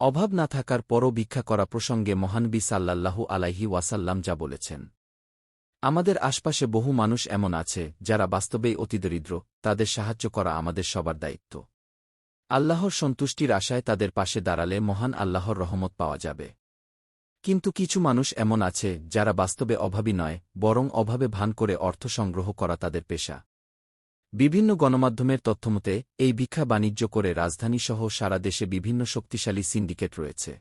অভাব না থাকার পরও ভিক্ষা করা প্রসঙ্গে মহানবী সাল্লাল্লাহু আলাইহি ওয়াসাল্লাম যা বলেছেন। আমাদের আশপাশে বহু মানুষ এমন আছে, যারা বাস্তবেই অতিদরিদ্র তাদের সাহায্য করা আমাদের সবার দায়িত্ব। আল্লাহর সন্তুষ্টির আশায় তাদের পাশে দাঁড়ালে মহান আল্লাহর রহমত পাওয়া যাবে। কিন্তু কিছু মানুষ এমন আছে, যারা বাস্তবে অভাবী নয়, বরং অভাবে ভান করে অর্থ সংগ্রহ করা তাদের পেশা। বিভিন্ন গণমাধ্যমের তথ্যমতে, এই ভিক্ষা বাণিজ্য করে রাজধানীসহ সারা দেশে বিভিন্ন শক্তিশালী সিন্ডিকেট রয়েছে।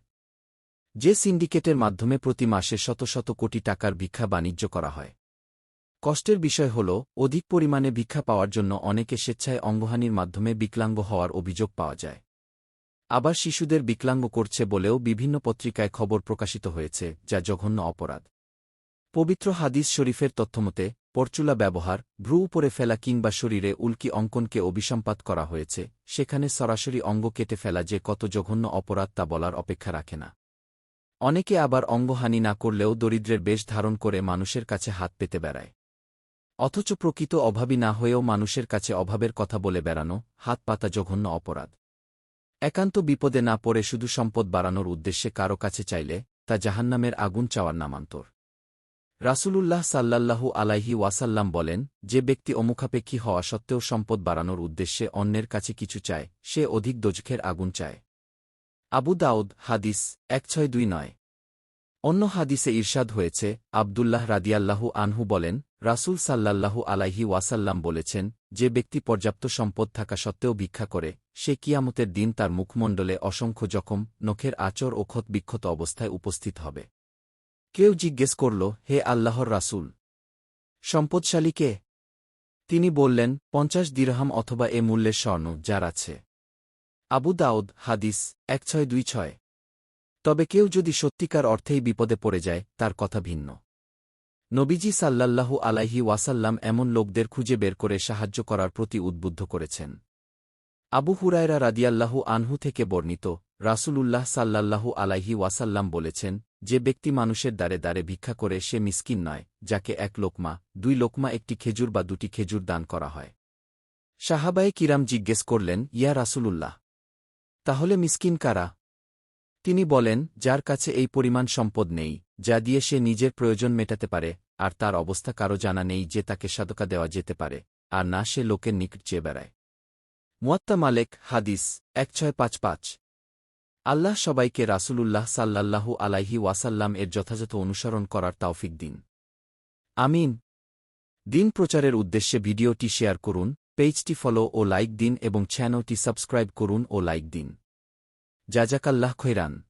যে সিন্ডিকেটের মাধ্যমে প্রতি মাসে শত শত কোটি টাকার ভিক্ষা বাণিজ্য করা হয়। কষ্টের বিষয় হল, অধিক পরিমাণে ভিক্ষা পাওয়ার জন্য অনেকে স্বেচ্ছায় অঙ্গহানির মাধ্যমে বিকলাঙ্গ হওয়ার অভিযোগ পাওয়া যায়। আবার শিশুদের বিকলাঙ্গ করছে বলেও বিভিন্ন পত্রিকায় খবর প্রকাশিত হয়েছে, যা জঘন্য অপরাধ। পবিত্র হাদিস শরীফের তথ্যমতে পরচুলা ব্যবহার, ভ্রু উপরে ফেলা কিংবা শরীরে উল্কি অঙ্কনকে অভিসম্পাত করা হয়েছে, সেখানে সরাসরি অঙ্গ কেটে ফেলা যে কত জঘন্য অপরাধ তা বলার অপেক্ষা রাখে না। অনেকে আবার অঙ্গহানি না করলেও দরিদ্রের বেশ ধারণ করে মানুষের কাছে হাত পেতে বেড়ায়। অথচ প্রকৃত অভাবী না হয়েও মানুষের কাছে অভাবের কথা বলে বেড়ানো, হাত পাতা জঘন্য অপরাধ। একান্ত বিপদে না পড়ে শুধু সম্পদ বাড়ানোর উদ্দেশ্যে কারও কাছে চাইলে, তা জাহান্নামের আগুন চাওয়ার নামান্তর। রাসূলুল্লাহ সাল্লাল্লাহু আলাইহি ওয়াসাল্লাম বলেন, যে ব্যক্তি অমুখাপেক্ষী হওয়া সত্ত্বেও সম্পদ বাড়ানোর উদ্দেশ্যে অন্যের কাছে কিছু চায়, সে অধিক দোজখের আগুন চায়। আবু দাউদ, হাদিস, এক ছয় দুই নয়। অন্য হাদিসে ঈর্ষাদ হয়েছে, আবদুল্লাহ রাদিয়াল্লাহু আনহু বলেন, রাসূল সাল্লাল্লাহু আলাইহি ওয়াসাল্লাম বলেছেন, যে ব্যক্তি পর্যাপ্ত সম্পদ থাকা সত্ত্বেও ভিক্ষা করে, সে কিয়ামতের দিন তার মুখমণ্ডলে অসংখ্য জখম, নখের আচর ও ক্ষতবিক্ষত অবস্থায় উপস্থিত হবে। কেউ জিজ্ঞেস করল, হে আল্লাহর রাসূল, সম্পদশালী কে? তিনি বললেন, পঞ্চাশ দিরহাম অথবা এ মূল্যের স্বর্ণ, যার আছে। আবু দাউদ, হাদিস, এক ছয় দুই ছয়। তবে কেউ যদি সত্যিকার অর্থেই বিপদে পড়ে যায়, তার কথা ভিন্ন। নবীজি সাল্লাল্লাহু আলাইহি ওয়াসাল্লাম এমন লোকদের খুঁজে বের করে সাহায্য করার প্রতি উদ্বুদ্ধ করেছেন। আবু হুরায়রা রাদিয়াল্লাহু আনহু থেকে বর্ণিত, রাসূলুল্লাহ সাল্লাল্লাহু আলাইহি ওয়াসাল্লাম বলেছেন যে ব্যক্তি মানুষের দ্বারে দ্বারে ভিক্ষা করে সে মিসকিন নয়, যাকে এক লোকমা, দুই লোকমা একটি খেজুর বা দুটি খেজুর দান করা হয়। সাহাবায়ে কিরাম জিজ্ঞেস করলেন, ইয়া রাসূলুল্লাহ, তাহলে মিসকিন কারা? তিনি বলেন, যার কাছে এই পরিমাণ সম্পদ নেই, যা দিয়ে সে নিজের প্রয়োজন মেটাতে পারে, আর তার অবস্থা কারও জানা নেই যে তাকে সাদকা দেওয়া যেতে পারে, আর না সে লোকের নিকট চেয়ে বেড়ায়। মুয়াত্তা মালেক, হাদিস, এক ছয় পাঁচ পাঁচ। আল্লাহ সবাইকে রাসুলুল্লাহ সাল্লাল্লাহু আলাইহি ওয়াসাল্লাম এর যথাযথ অনুসরণ করার তাওফিক দিন। আমিন। দিন প্রচারের উদ্দেশ্যে ভিডিওটি শেয়ার করুন, পেজটি ফলো ও লাইক দিন এবং চ্যানেলটি সাবস্ক্রাইব করুন ও লাইক দিন। জাজাকাল্লাহ খৈরান।